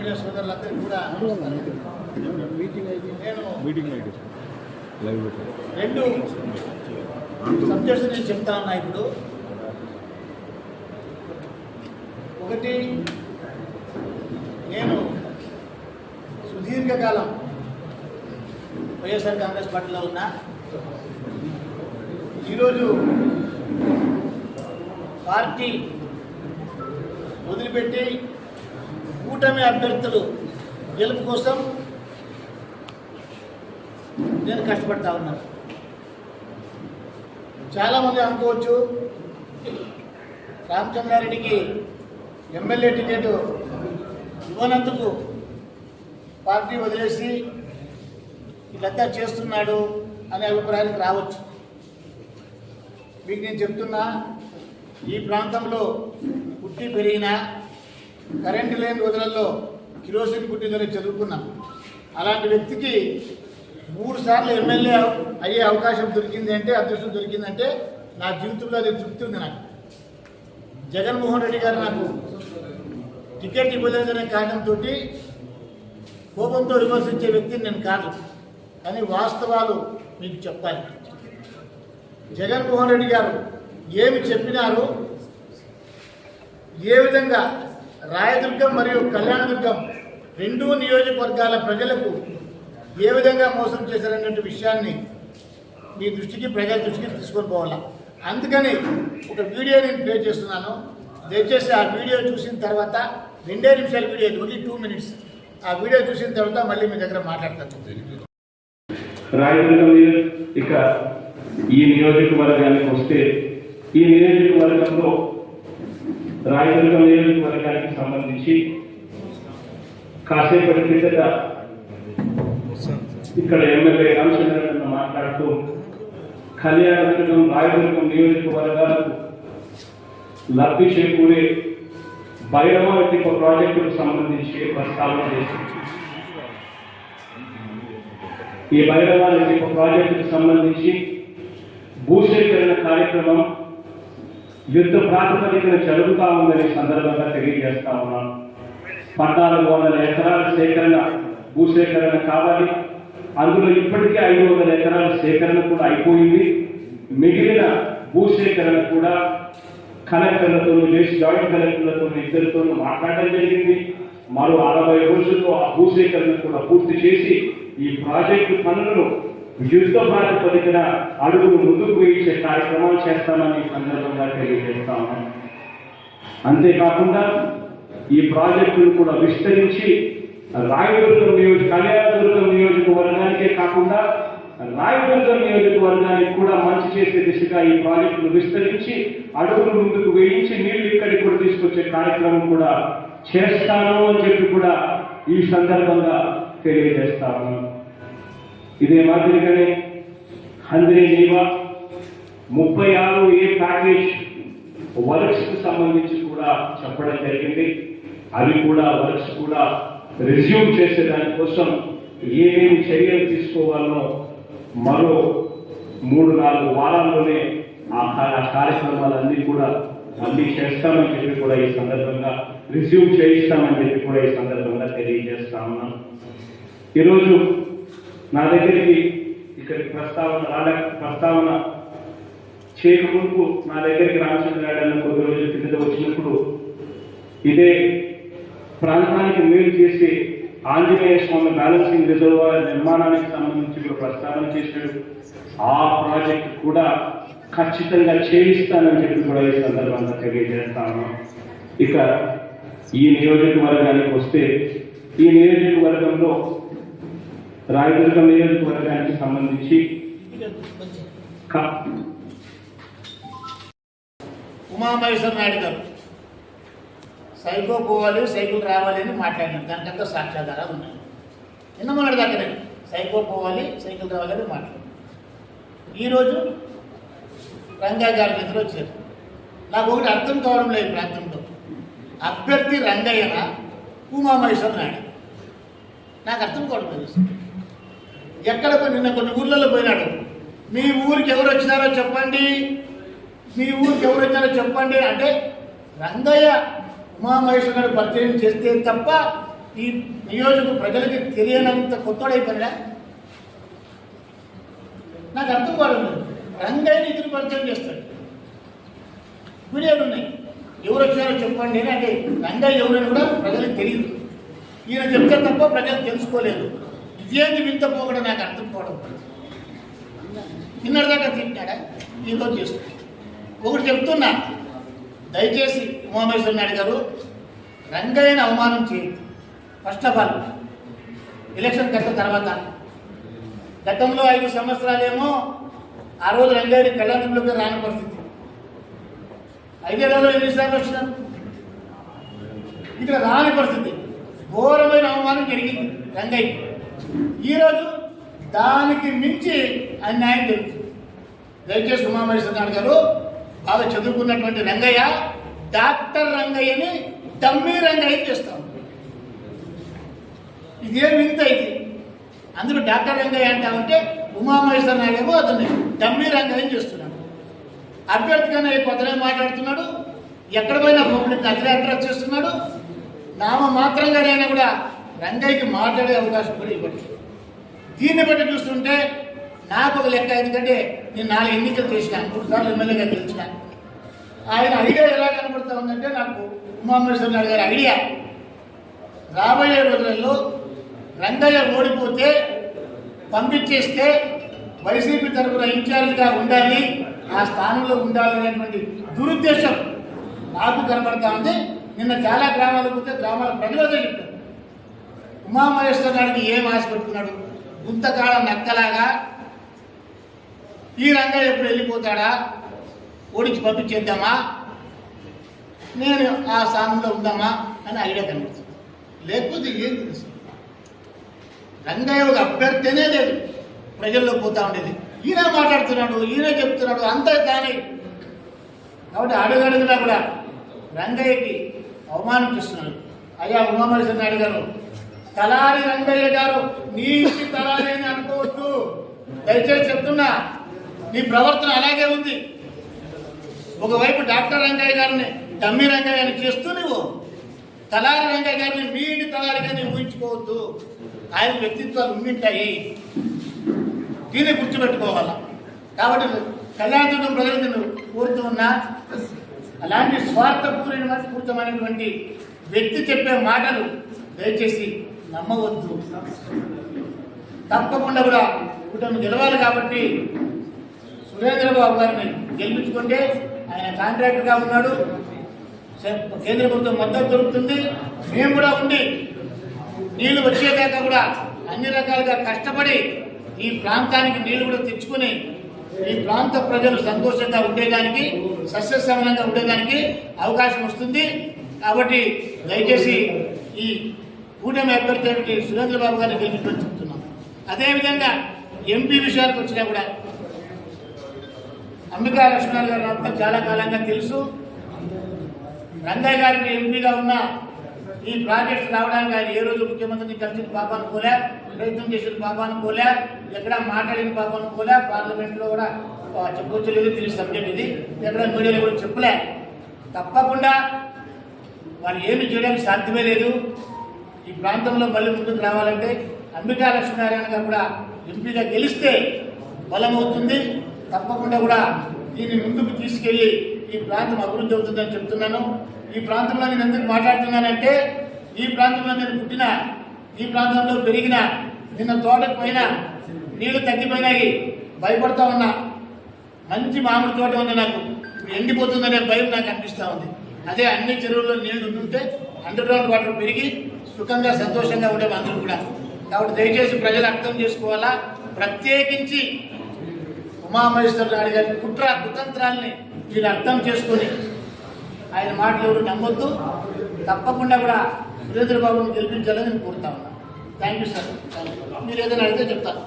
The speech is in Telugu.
మీడియా సోదరులందరికీ కూడా నేను మీటింగ్ రెండు సబ్జెక్ట్స్ నేను చెప్తా ఉన్నా ఇప్పుడు. ఒకటి నేను సుదీర్ఘకాలం వైఎస్ఆర్ కాంగ్రెస్ పార్టీలో ఉన్నా. ఈరోజు పార్టీ వదిలిపెట్టి కూటమి అభ్యర్థులు గెలుపు కోసం నేను కష్టపడతా ఉన్నాను చాలామంది అనుకోవచ్చు రామచంద్రారెడ్డికి ఎమ్మెల్యే టికెట్ ఇవ్వనందుకు పార్టీ వదిలేసి ఇదంతా చేస్తున్నాడు అనే అభిప్రాయానికి రావచ్చు. మీకు నేను చెప్తున్నా ఈ ప్రాంతంలో పుట్టి పెరిగిన కరెంటు లేని రోజులలో కిరోసిన్ పుట్టిందని చదువుకున్నాం. అలాంటి వ్యక్తికి మూడు సార్లు ఎమ్మెల్యే అయ్యే అవకాశం దొరికింది అంటే అదృష్టం దొరికిందంటే నా జీవితంలో అది తృప్తి ఉంది నాకు. జగన్మోహన్ రెడ్డి గారు నాకు టికెట్ ఇవ్వలేదనే కారణంతో కోపంతో విమర్శించే వ్యక్తిని నేను కాదు. కానీ వాస్తవాలు మీకు చెప్పాలి. జగన్మోహన్ రెడ్డి గారు ఏమి చెప్పినారు ఏ విధంగా రాయదుర్గం మరియు కళ్యాణదుర్గం రెండు నియోజకవర్గాల ప్రజలకు ఏ విధంగా మోసం చేశారనే విషయాన్ని మీ దృష్టికి ప్రజల దృష్టికి తీసుకొని పోవాలా అందుకని ఒక వీడియో నేను ప్లే చేస్తున్నాను. దయచేసి ఆ వీడియో చూసిన తర్వాత రెండే నిమిషాల వీడియో ఓన్లీ టూ మినిట్స్. ఆ వీడియో చూసిన తర్వాత మళ్ళీ మీ దగ్గర మాట్లాడతాను. రాయదుర్గం ఇక ఈ నియోజకవర్గానికి వస్తే ఈ నియోజకవర్గంలో రాయదుర్గ నియోజకవర్గానికి సంబంధించి కాసేపటి క్రిందట ఇక్కడ ఎమ్మెల్యే రామచంద్రన్ మాట్లాడుతూ కళ్యాణదుర్గం రాయదుర్గం నియోజకవర్గాలకు లబ్ధి చేకూరే భైరవ ప్రాజెక్టుకు సంబంధించి ప్రస్తావన చేసింది. ఈ భైరవానికి ఒక ప్రాజెక్టుకు సంబంధించి భూసేకరణ కార్యక్రమం యుద్ధ ప్రాతిపదికన జరుగుతా ఉందని సందర్భంగా తెలియజేస్తా ఉన్నాను. పద్నాలుగు వందల ఎకరాల సేకరణ భూసేకరణ కావాలి. అందులో ఇప్పటికే ఐదు వందల ఎకరాల సేకరణ కూడా అయిపోయింది. మిగిలిన భూసేకరణ కూడా కలెక్టర్లతో చేసి జాయింట్ కలెక్టర్లతో ఇద్దరితో మాట్లాడడం జరిగింది. మరో అరవై రోజుల్లో ఆ భూసేకరణ కూడా పూర్తి చేసి ఈ ప్రాజెక్టు పనులను యుద్ధ ప్రాతిపదికన అడుగులు ముందుకు వేయించే కార్యక్రమాలు చేస్తామని సందర్భంగా తెలియజేస్తా అంతేకాకుండా ఈ ప్రాజెక్టును కూడా విస్తరించి రాయదుర్గం నియోజక కళ్యాణదుర్గం నియోజకవర్గానికే కాకుండా రాయదుర్గం నియోజకవర్గానికి కూడా మంచి చేసే దిశగా ఈ ప్రాజెక్టును విస్తరించి అడుగులు ముందుకు వేయించి నీళ్ళు ఇక్కడికి కూడా తీసుకొచ్చే కార్యక్రమం కూడా చేస్తాను అని చెప్పి కూడా ఈ సందర్భంగా తెలియజేస్తా ఇదే మాదిరిగానే హంద్రీ నీవా ముప్పై ఆరు ఏ ప్యాకేజ్ వర్క్స్కు సంబంధించి కూడా చెప్పడం జరిగింది. అవి కూడా వర్క్స్ కూడా రిజ్యూమ్ చేసే దానికోసం ఏమేమి చర్యలు తీసుకోవాలో మరో మూడు నాలుగు వారాల్లోనే ఆ ఆ కార్యక్రమాలన్నీ కూడా మళ్ళీ చేస్తామని చెప్పి కూడా ఈ సందర్భంగా రిజ్యూమ్ చేయిస్తామని చెప్పి కూడా ఈ సందర్భంగా తెలియజేస్తా ఉన్నాం. ఈరోజు నా దగ్గరికి ఇక్కడికి ప్రస్తావన రాలే ప్రస్తావన చేయకముందు నా దగ్గరికి రామచంద్రరాడు అన్న కొద్ది రోజుల కింద వచ్చినప్పుడు ఇదే ప్రాంతానికి మేలు చేసి ఆంజనేయ స్వామి బ్యాలెన్సింగ్ రిజర్వాయర్ నిర్మాణానికి సంబంధించి కూడా ప్రస్తావన చేశాడు. ఆ ప్రాజెక్ట్ కూడా ఖచ్చితంగా చేయిస్తానని చెప్పి కూడా ఈ సందర్భంగా తెలియజేస్తాను ఇక ఈ నియోజకవర్గానికి వస్తే ఈ నియోజకవర్గంలో రాయదుర్గం నియోజకవర్గానికి సంబంధించి ఉమామహేశ్వర నాయుడు గారు సైకిల్ పోవాలి సైకిల్ రావాలి అని మాట్లాడినారు. దానికంతా సాక్ష్యాధారాలు ఉన్నాయి. నిన్న మొన్నటి దగ్గరే సైకిల్ పోవాలి సైకిల్ రావాలని మాట్లాడారు ఈరోజు రంగా గారి దగ్గర వచ్చారు. నాకు ఒకటి అర్థం కావడం లేదు ప్రాంతంలో. అభ్యర్థి రంగయ్యన ఉమామహేశ్వర నాయుడు? నాకు అర్థం కావడం లేదు. ఎక్కడ నిన్న కొన్ని ఊర్లలో పోయినాడు. మీ ఊరికి ఎవరు వచ్చినారో చెప్పండి. మీ ఊరికి ఎవరు వచ్చారో చెప్పండి. అంటే రంగయ్య ఉమామహేశ్వర గారు పరిచయం చేస్తే తప్ప ఈ నియోజక ప్రజలకి తెలియనంత కొత్తడైపోయినా? నాకు అర్థం కాలేదు. రంగయ్య ఇతను పరిచయం చేస్తాడు వీడియోలు ఉన్నాయి. ఎవరు వచ్చారో చెప్పండి. అంటే రంగయ్య ఎవరని కూడా ప్రజలకు తెలియదు. ఈయన చెప్తే తప్ప ప్రజలు తెలుసుకోలేదు. ఇదేంటి వింత పోకడం? నాకు అర్థం పోవడం నిన్నటిదాకా తింటాడా? ఈరోజు చేస్తున్నాడు ఒకటి చెప్తున్నా. దయచేసి ఉమామేశ్వర నాయుడు గారు రంగయ్యని అవమానం చేయదు ఫస్ట్ ఆఫ్ ఆల్ ఎలక్షన్ గట్ట తర్వాత గతంలో ఐదు సంవత్సరాలేమో ఆ రోజు రంగారెడ్డి కళ్యాణంలోకి రాని పరిస్థితి. ఐదేళ్ళలో ఎన్నిసార్లు వచ్చినారు ఇక్కడ రాని పరిస్థితి. ఘోరమైన అవమానం జరిగింది రంగయ్య ఈరోజు దానికి మించి అన్యాయం జరుగుతుంది. దయచేసి ఉమామహేశ్వర నాయుడు గారు బాగా చదువుకున్నటువంటి రంగయ్య డాక్టర్ రంగయ్యని డమ్మీ రంగయ్య చేస్తాం. ఇదేం వింత ఇది? అందులో డాక్టర్ రంగయ్య అంటామంటే ఉమామహేశ్వర నాయుడు ఏమో అతన్ని డమ్మీ రంగయ్య చేస్తున్నాడు అభ్యర్థిగానే కొత్తనే మాట్లాడుతున్నాడు ఎక్కడ పోయినా పబ్లిక్ అతనే అట్రాక్ట్ చేస్తున్నాడు నామ మాత్రంగానైనా కూడా రంగయ్యకి మాట్లాడే అవకాశం కూడా ఇవ్వచ్చు. దీన్ని బట్టి చూస్తుంటే నాకు ఒక లెక్క ఎందుకంటే నేను నాలుగు ఎన్నికలు చేసిన మూడు సార్లు ఎమ్మెల్యేగా గెలిచిన. ఆయన ఐడియా ఎలా కనబడుతూ ఉందంటే నాకు ఉమామేశ్వర నాయుడు గారి ఐడియా. రాబోయే రోజులలో రంగయ్య ఓడిపోతే పంపించేస్తే వైసీపీ తరఫున ఇన్ఛార్జ్గా ఉండాలి ఆ స్థానంలో ఉండాలి అనేటువంటి దురుద్దేశం నాకు కనబడతా ఉంది. నిన్న చాలా గ్రామాలకు పోతే గ్రామాల ప్రజలు అదే చెప్పారు. ఉమామహేశ్వర నాయుడికి ఏం ఆశ పెట్టుకున్నాడు? గుంతకాడ నక్కలాగా ఈ రంగయ్య ఎప్పుడు వెళ్ళిపోతాడా? ఓడించి పంపించేద్దామా? నేను ఆ స్థానంలో ఉందామా? అని ఐడియా కనిపిస్తుంది. లేకపోతే ఏం తెలుసు? రంగయ్య ఒక అభ్యర్థినే లేదు. ప్రజల్లో పోతా ఉండేది. ఈయన మాట్లాడుతున్నాడు ఈయన చెప్తున్నాడు అంతే కానీ కాబట్టి అడుగడుగునా కూడా రంగయ్యకి అవమానం చేస్తున్నాడు. అయ్యా ఉమామహేశ్వర నాయుడు గారు తలారి రంగయ్య గారు నీటి తలారి అని అనుకోవద్దు. దయచేసి చెప్తున్నా నీ ప్రవర్తన అలాగే ఉంది. ఒకవైపు డాక్టర్ రంగయ్య గారిని డమ్మి రంగయ్య అని చేస్తూ నువ్వు తలారి రంగయ్య గారిని మీడి తలారిగా నీవు ఊహించుకోవద్దు. ఆయన వ్యక్తిత్వాలు ఉండింటాయి దీన్ని గుర్తుపెట్టుకోవాలా? కాబట్టి కళ్యాణదుర్గం ప్రజలకు నేను కోరుతూ ఉన్నా అలాంటి స్వార్థపూరిత పూరితమైనటువంటి వ్యక్తి చెప్పే మాటలు దయచేసి నమ్మవద్దు. తప్పకుండా కూడా కుటుంబం గెలవాలి కాబట్టి సురేంద్రబాబు గారిని గెలిపించుకుంటే ఆయన కాంట్రాక్టర్గా ఉన్నాడు. కేంద్ర ప్రభుత్వం మద్దతు దొరుకుతుంది మేము కూడా ఉండి నీళ్ళు వచ్చేదాకా కూడా అన్ని రకాలుగా కష్టపడి ఈ ప్రాంతానికి నీళ్ళు కూడా తెచ్చుకుని ఈ ప్రాంత ప్రజలు సంతోషంగా ఉండేదానికి సస్యశ్యామలంగా ఉండేదానికి అవకాశం వస్తుంది. కాబట్టి దయచేసి ఈ కూటమి అభ్యర్థి అయినటువంటి సురేంద్రబాబు గారిని గెలిపించమని చెప్తున్నాం అదేవిధంగా ఎంపీ విషయానికి వచ్చినా కూడా అంబికా లక్ష్మణ్ గారు నాకు చాలా కాలంగా తెలుసు. రంగయ్య గారికి ఎంపీగా ఉన్న ఈ ప్రాజెక్ట్స్ రావడానికి ఆయన ఏ రోజు ముఖ్యమంత్రిని కలిసిన పాపాను పోలే ప్రయత్నం చేసిన పాపాను పోలే ఎక్కడ మాట్లాడిన పాపాను పోలే పార్లమెంట్లో కూడా ఆ, చెప్పొచ్చు లేదు తెలిసి సబ్జెక్ట్ ఇది. ఎక్కడ మీడియాలో కూడా చెప్పలే. తప్పకుండా వాళ్ళు ఏమి చేయడానికి సాధ్యమే లేదు. ఈ ప్రాంతంలో మళ్ళీ ముందుకు రావాలంటే అంబికా లక్ష్మీనారాయణ గారు కూడా ఎంపీగా గెలిస్తే బలమవుతుంది తప్పకుండా కూడా దీన్ని ముందుకు తీసుకెళ్ళి ఈ ప్రాంతం అభివృద్ధి అవుతుందని చెప్తున్నాను. ఈ ప్రాంతంలో నేను ఎందుకు మాట్లాడుతున్నానంటే ఈ ప్రాంతంలో నేను పుట్టిన ఈ ప్రాంతంలో పెరిగిన నిన్న తోటకు పోయినా నీళ్ళు తగ్గిపోయినాయి భయపడతా ఉన్నా మంచి మామిడి తోట ఉంది నాకు. ఎండిపోతుందనే భయం నాకు అనిపిస్తూ ఉంది. అదే అన్ని చెరువుల్లో నీళ్ళు ఉంటుంటే అండర్ గ్రౌండ్ వాటర్ పెరిగి సుఖంగా సంతోషంగా ఉండే అందరూ కూడా. కాబట్టి దయచేసి ప్రజలు అర్థం చేసుకోవాలా? ప్రత్యేకించి ఉమామహేశ్వర నాయుడు గారి కుట్ర కుతంత్రాల్ని వీళ్ళు అర్థం చేసుకొని ఆయన మాటలు ఎవరు నమ్మొద్దు. తప్పకుండా కూడా సురేంద్రబాబును గెలిపించాలని నేను కోరుతా ఉన్నా. థ్యాంక్ యూ సార్ మీరు ఏదైనా అడిగితే చెప్తాను.